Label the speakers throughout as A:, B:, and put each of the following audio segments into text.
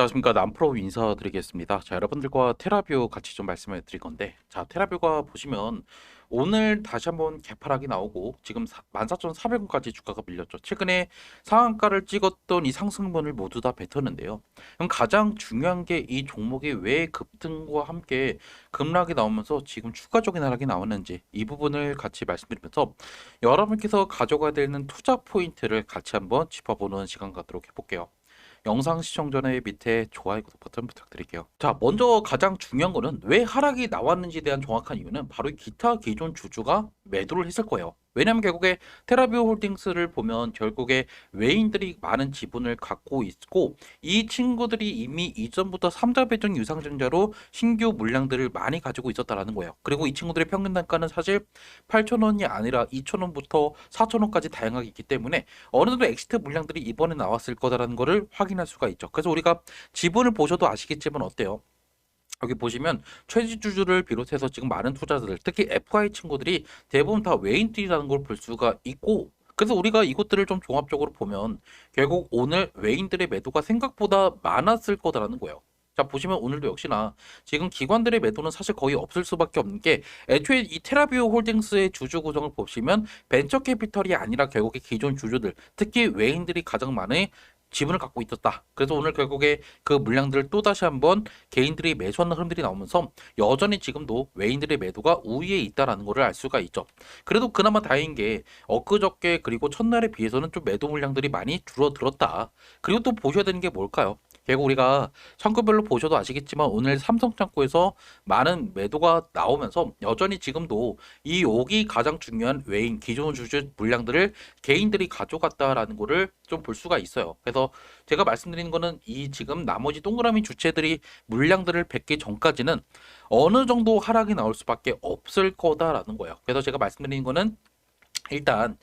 A: 안녕하십니까 남프로 인사드리겠습니다. 자 여러분들과 테라뷰 같이 좀 말씀을 드릴 건데 자 테라뷰가 보시면 오늘 다시 한번 개파락이 나오고 지금 14,400원까지 주가가 밀렸죠. 최근에 상한가를 찍었던 이 상승분을 모두 다 뱉었는데요. 그럼 가장 중요한 게 이 종목이 왜 급등과 함께 급락이 나오면서 지금 추가적인 하락이 나왔는지 이 부분을 같이 말씀드리면서 여러분께서 가져가야 되는 투자 포인트를 같이 한번 짚어보는 시간 갖도록 해볼게요. 영상 시청 전에 밑에 좋아요 구독 버튼 부탁드릴게요. 자, 먼저 가장 중요한 거는 왜 하락이 나왔는지에 대한 정확한 이유는 바로 이 기타 기존 주주가 매도를 했을 거예요. 왜냐하면 결국에 테라비오 홀딩스를 보면 결국에 외인들이 많은 지분을 갖고 있고 이 친구들이 이미 이전부터 3자 배정 유상증자로 신규 물량들을 많이 가지고 있었다라는 거예요. 그리고 이 친구들의 평균 단가는 사실 8,000원이 아니라 2,000원부터 4,000원까지 다양하게 있기 때문에 어느 정도 엑시트 물량들이 이번에 나왔을 거다라는 거를 확인할 수가 있죠. 그래서 우리가 지분을 보셔도 아시겠지만 어때요? 여기 보시면 최지주주를 비롯해서 지금 많은 투자자들 특히 FI 친구들이 대부분 다 외인들이라는 걸 볼 수가 있고 그래서 우리가 이것들을 좀 종합적으로 보면 결국 오늘 외인들의 매도가 생각보다 많았을 거다라는 거예요. 자 보시면 오늘도 역시나 지금 기관들의 매도는 사실 거의 없을 수밖에 없는 게 애초에 이 테라비오 홀딩스의 주주 구성을 보시면 벤처 캐피털이 아니라 결국에 기존 주주들 특히 외인들이 가장 많은 지분을 갖고 있었다. 그래서 오늘 결국에 그 물량들을 또 다시 한번 개인들이 매수하는 흐름들이 나오면서 여전히 지금도 외인들의 매도가 우위에 있다라는 것을 알 수가 있죠. 그래도 그나마 다행인 게 엊그저께 그리고 첫날에 비해서는 좀 매도 물량들이 많이 줄어들었다. 그리고 또 보셔야 되는 게 뭘까요? 결국 우리가 창구별로 보셔도 아시겠지만 오늘 삼성 창구에서 많은 매도가 나오면서 여전히 지금도 이 옥이 가장 중요한 외인 기존 주주 물량들을 개인들이 가져갔다라는 거를 좀 볼 수가 있어요. 그래서 제가 말씀드리는 거는 이 지금 나머지 동그라미 주체들이 물량들을 뱉기 전까지는 어느 정도 하락이 나올 수밖에 없을 거다라는 거예요. 그래서 제가 말씀드리는 거는 일단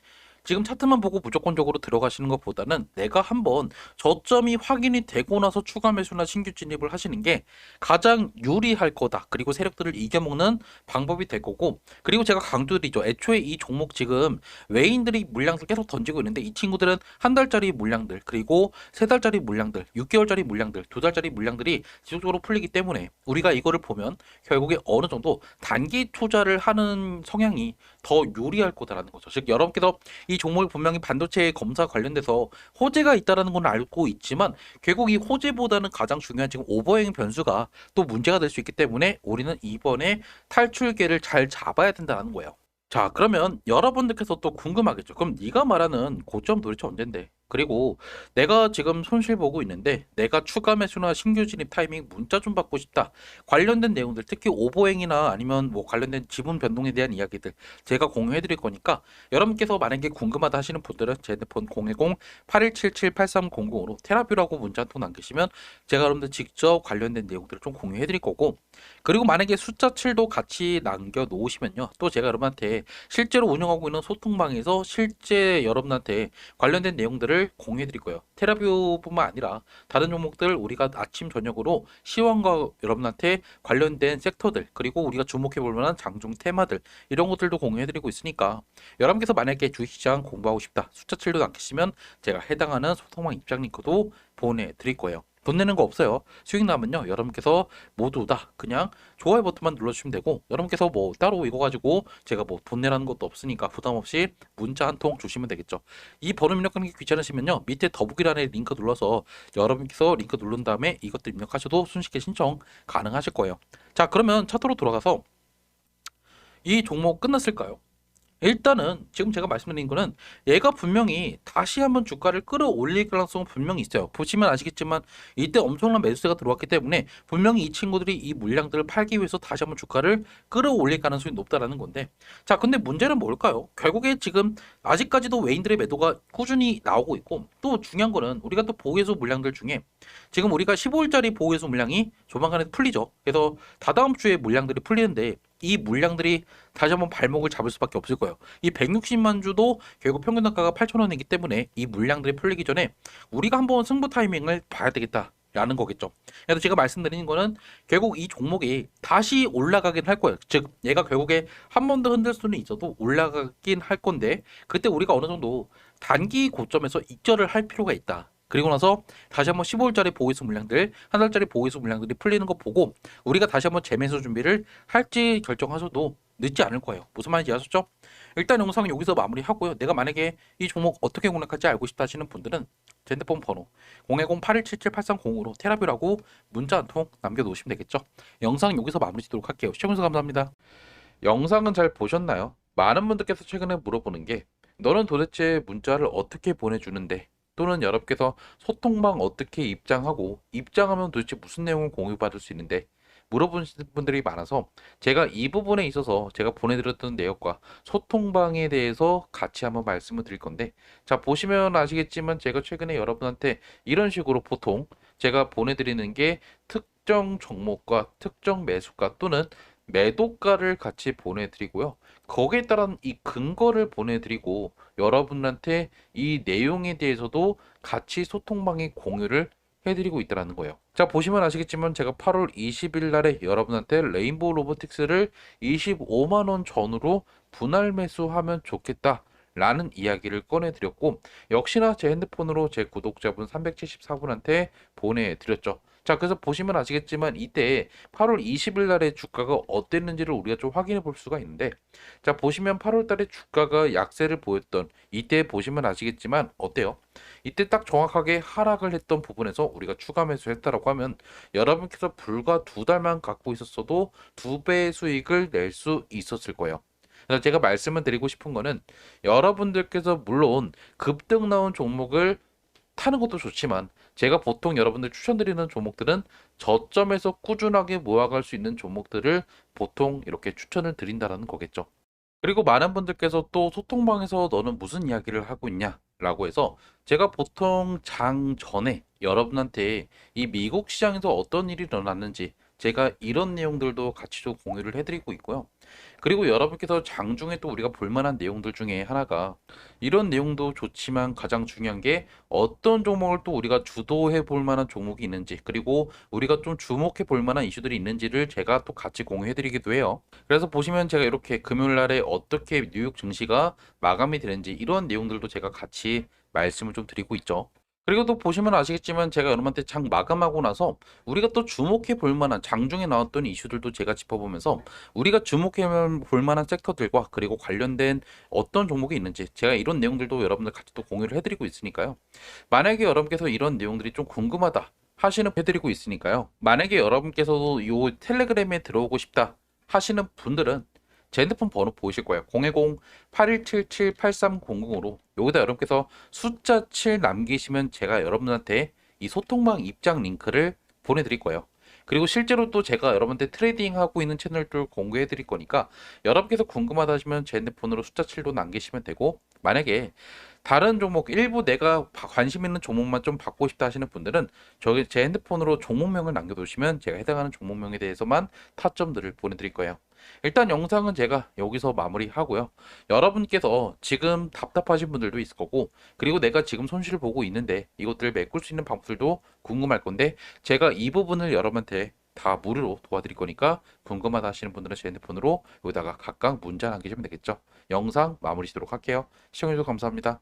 A: 지금 차트만 보고 무조건적으로 들어가시는 것보다는 내가 한번 저점이 확인이 되고 나서 추가 매수나 신규 진입을 하시는 게 가장 유리할 거다. 그리고 세력들을 이겨먹는 방법이 될 거고 그리고 제가 강조드리죠. 애초에 이 종목 지금 외인들이 물량들 계속 던지고 있는데 이 친구들은 한 달짜리 물량들 그리고 세 달짜리 물량들 6개월짜리 물량들 두 달짜리 물량들이 지속적으로 풀리기 때문에 우리가 이거를 보면 결국에 어느 정도 단기 투자를 하는 성향이 더 유리할 거다라는 거죠. 즉 여러분께서 이 종목이 분명히 반도체 검사 관련돼서 호재가 있다라는 건 알고 있지만 결국 이 호재보다는 가장 중요한 지금 오버행 변수가 또 문제가 될 수 있기 때문에 우리는 이번에 탈출계를 잘 잡아야 된다는 거예요. 자, 그러면 여러분들께서 또 궁금하겠죠. 그럼 네가 말하는 고점 도대체 언젠데? 그리고 내가 지금 손실 보고 있는데 내가 추가 매수나 신규 진입 타이밍 문자 좀 받고 싶다. 관련된 내용들 특히 오버행이나 아니면 뭐 관련된 지분 변동에 대한 이야기들 제가 공유해 드릴 거니까 여러분께서 만약에 궁금하다 하시는 분들은 제 핸드폰 010-8177-8300으로 테라뷰라고 문자 한 통 남기시면 제가 여러분들 직접 관련된 내용들을 좀 공유해 드릴 거고 그리고 만약에 숫자 7도 같이 남겨 놓으시면요. 또 제가 여러분한테 실제로 운영하고 있는 소통방에서 실제 여러분한테 관련된 내용들을 공유해 드릴 거예요. 테라뷰뿐만 아니라 다른 종목들 우리가 아침 저녁으로 시황과 여러분한테 관련된 섹터들 그리고 우리가 주목해 볼 만한 장중 테마들 이런 것들도 공유해 드리고 있으니까 여러분께서 만약에 주식시장 공부하고 싶다 숫자 7도 남기시면 제가 해당하는 소통방 입장 링크도 보내 드릴 거예요. 돈 내는 거 없어요. 수익 나면요. 여러분께서 모두 다 그냥 좋아요 버튼만 눌러주시면 되고 여러분께서 뭐 따로 이거 가지고 제가 뭐 돈 내라는 것도 없으니까 부담 없이 문자 한 통 주시면 되겠죠. 이 번호 입력하는 게 귀찮으시면요. 밑에 더보기란에 링크 눌러서 여러분께서 링크 누른 다음에 이것들 입력하셔도 순식간에 신청 가능하실 거예요. 자 그러면 차트로 돌아가서 이 종목 끝났을까요? 일단은 지금 제가 말씀드린 거는 얘가 분명히 다시 한번 주가를 끌어올릴 가능성은 분명히 있어요. 보시면 아시겠지만 이때 엄청난 매수세가 들어왔기 때문에 분명히 이 친구들이 이 물량들을 팔기 위해서 다시 한번 주가를 끌어올릴 가능성이 높다라는 건데 자 근데 문제는 뭘까요? 결국에 지금 아직까지도 외인들의 매도가 꾸준히 나오고 있고 또 중요한 거는 우리가 또 보호해소 물량들 중에 지금 우리가 15일짜리 보호해소 물량이 조만간에 풀리죠. 그래서 다다음 주에 물량들이 풀리는데 이 물량들이 다시 한번 발목을 잡을 수밖에 없을 거예요. 이 160만 주도 결국 평균 단가가 8,000원이기 때문에 이 물량들이 풀리기 전에 우리가 한번 승부 타이밍을 봐야 되겠다. 라는 거겠죠. 그래서 제가 말씀드리는 거는 결국 이 종목이 다시 올라가긴 할 거예요. 즉, 얘가 결국에 한 번 더 흔들 수는 있어도 올라가긴 할 건데, 그때 우리가 어느 정도 단기 고점에서 익절을 할 필요가 있다. 그리고 나서 다시 한번 15일짜리 보이수 물량들, 한 달짜리 보이수 물량들이 풀리는 거 보고 우리가 다시 한번 재매수 준비를 할지 결정하셔도 늦지 않을 거예요. 무슨 말인지 아셨죠? 일단 영상 여기서 마무리하고요. 내가 만약에 이 종목 어떻게 공략할지 알고 싶다 하시는 분들은 제 핸드폰 번호 010-8177-8305로 테라뷰라고 문자 한 통 남겨놓으시면 되겠죠. 영상 여기서 마무리 짓도록 할게요. 시청해주셔서 감사합니다. 영상은 잘 보셨나요? 많은 분들께서 최근에 물어보는 게 너는 도대체 문자를 어떻게 보내주는데 또는 여러분께서 소통방 어떻게 입장하고 입장하면 도대체 무슨 내용을 공유받을 수 있는데 물어보시는 분들이 많아서 제가 이 부분에 있어서 제가 보내드렸던 내역과 소통방에 대해서 같이 한번 말씀을 드릴 건데 자 보시면 아시겠지만 제가 최근에 여러분한테 이런 식으로 보통 제가 보내드리는 게 특정 종목과 특정 매수가 또는 매도가를 같이 보내드리고요. 거기에 따른 이 근거를 보내드리고 여러분한테 이 내용에 대해서도 같이 소통방에 공유를 해드리고 있다는 거예요. 자 보시면 아시겠지만 제가 8월 20일 날에 여러분한테 레인보우 로보틱스를 25만 원 전후로 분할 매수하면 좋겠다. 라는 이야기를 꺼내드렸고 역시나 제 핸드폰으로 제 구독자분 374분한테 보내드렸죠. 자 그래서 보시면 아시겠지만 이때 8월 20일 날의 주가가 어땠는지를 우리가 좀 확인해 볼 수가 있는데 자 보시면 8월 달에 주가가 약세를 보였던 이때 보시면 아시겠지만 어때요? 이때 딱 정확하게 하락을 했던 부분에서 우리가 추가 매수했다라고 하면 여러분께서 불과 두 달만 갖고 있었어도 두 배의 수익을 낼 수 있었을 거예요. 그래서 제가 말씀을 드리고 싶은 거는 여러분들께서 물론 급등 나온 종목을 타는 것도 좋지만 제가 보통 여러분들 추천드리는 종목들은 저점에서 꾸준하게 모아갈 수 있는 종목들을 보통 이렇게 추천을 드린다라는 거겠죠. 그리고 많은 분들께서 또 소통방에서 너는 무슨 이야기를 하고 있냐? 라고 해서 제가 보통 장 전에 여러분한테 이 미국 시장에서 어떤 일이 일어났는지 제가 이런 내용들도 같이 좀 공유를 해드리고 있고요. 그리고 여러분께서 장중에 또 우리가 볼만한 내용들 중에 하나가 이런 내용도 좋지만 가장 중요한 게 어떤 종목을 또 우리가 주도해 볼 만한 종목이 있는지 그리고 우리가 좀 주목해 볼 만한 이슈들이 있는지를 제가 또 같이 공유해 드리기도 해요. 그래서 보시면 제가 이렇게 금요일 날에 어떻게 뉴욕 증시가 마감이 되는지 이런 내용들도 제가 같이 말씀을 좀 드리고 있죠. 그리고 또 보시면 아시겠지만 제가 여러분한테 장 마감하고 나서 우리가 또 주목해 볼 만한 장중에 나왔던 이슈들도 제가 짚어보면서 우리가 주목해 볼 만한 섹터들과 그리고 관련된 어떤 종목이 있는지 제가 이런 내용들도 여러분들 같이 또 공유를 해드리고 있으니까요. 만약에 여러분께서 이런 내용들이 좀 궁금하다 하시는 해드리고 있으니까요. 만약에 여러분께서도 이 텔레그램에 들어오고 싶다 하시는 분들은 제 핸드폰 번호 보이실 거예요. 010-8177-8300으로 여기다 여러분께서 숫자 7 남기시면 제가 여러분한테 이 소통방 입장 링크를 보내드릴 거예요. 그리고 실제로 또 제가 여러분한테 트레이딩 하고 있는 채널들 공개해 드릴 거니까 여러분께서 궁금하다 하시면 제 핸드폰으로 숫자 7도 남기시면 되고 만약에 다른 종목 일부 내가 관심 있는 종목만 좀 받고 싶다 하시는 분들은 저기 제 핸드폰으로 종목명을 남겨두시면 제가 해당하는 종목명에 대해서만 타점들을 보내드릴 거예요. 일단 영상은 제가 여기서 마무리하고요. 여러분께서 지금 답답하신 분들도 있을 거고 그리고 내가 지금 손실을 보고 있는데 이것들을 메꿀 수 있는 방법들도 궁금할 건데 제가 이 부분을 여러분한테 다 무료로 도와드릴 거니까 궁금하다 하시는 분들은 제 핸드폰으로 여기다가 각각 문자 남기시면 되겠죠. 영상 마무리 짓도록 할게요. 시청해주셔서 감사합니다.